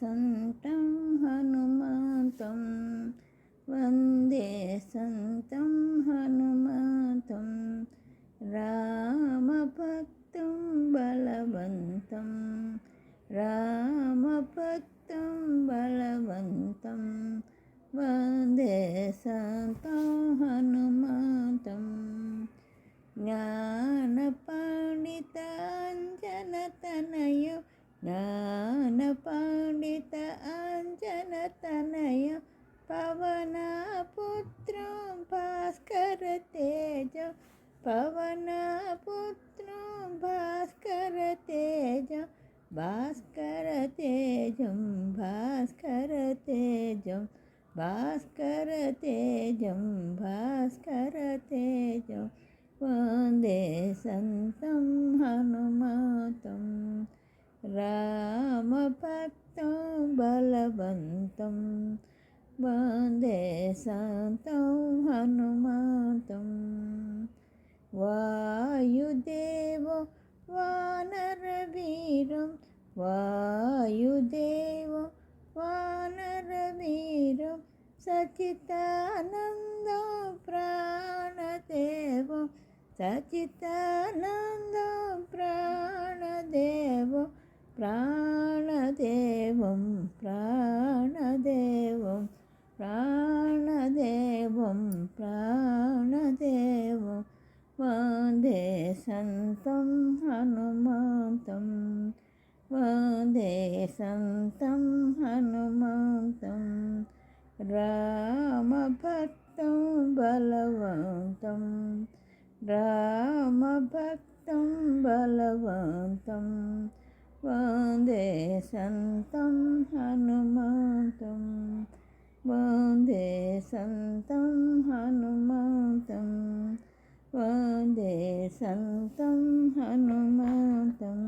సంతం హనుమాతం. వందే సంతం హనుమాతం. రామభక్తం బలవంతం. రామభక్తం బలవంతం. వందే సంతం హనుమాతం. జ్ఞానపాణితాంజనతనయో నా ज्ञानपण्डित अञ्जनतनय पवनपुत्रं भास्करतेज पवनपुत्रं भास्करतेज भास्करतेजं भास्करतेजं भास्करतेजं भास्करतेजं वंदे सन्तं हनुमतं భక్తో బలవంతం. వందే శాంతం హనుమాతం. వాయుదేవో వానరవీరం. వాయుదేవో వానరవీరం. సచితానంద ప్రాణదేవ. సచితానంద ప్రాణదేవ. ప్రా ప్రాణదేవం ప్రాణదేవం ప్రాణదేవం ప్రాణదేవం వందే సంతం హనుమంతం వందే సంతం హనుమంతం రామభక్తం బలవంతం రామభక్తం బలవంతం వందే సంతం హనుమంతం వందే సంతం హనుమంతం వందే సంతం హనుమంతం.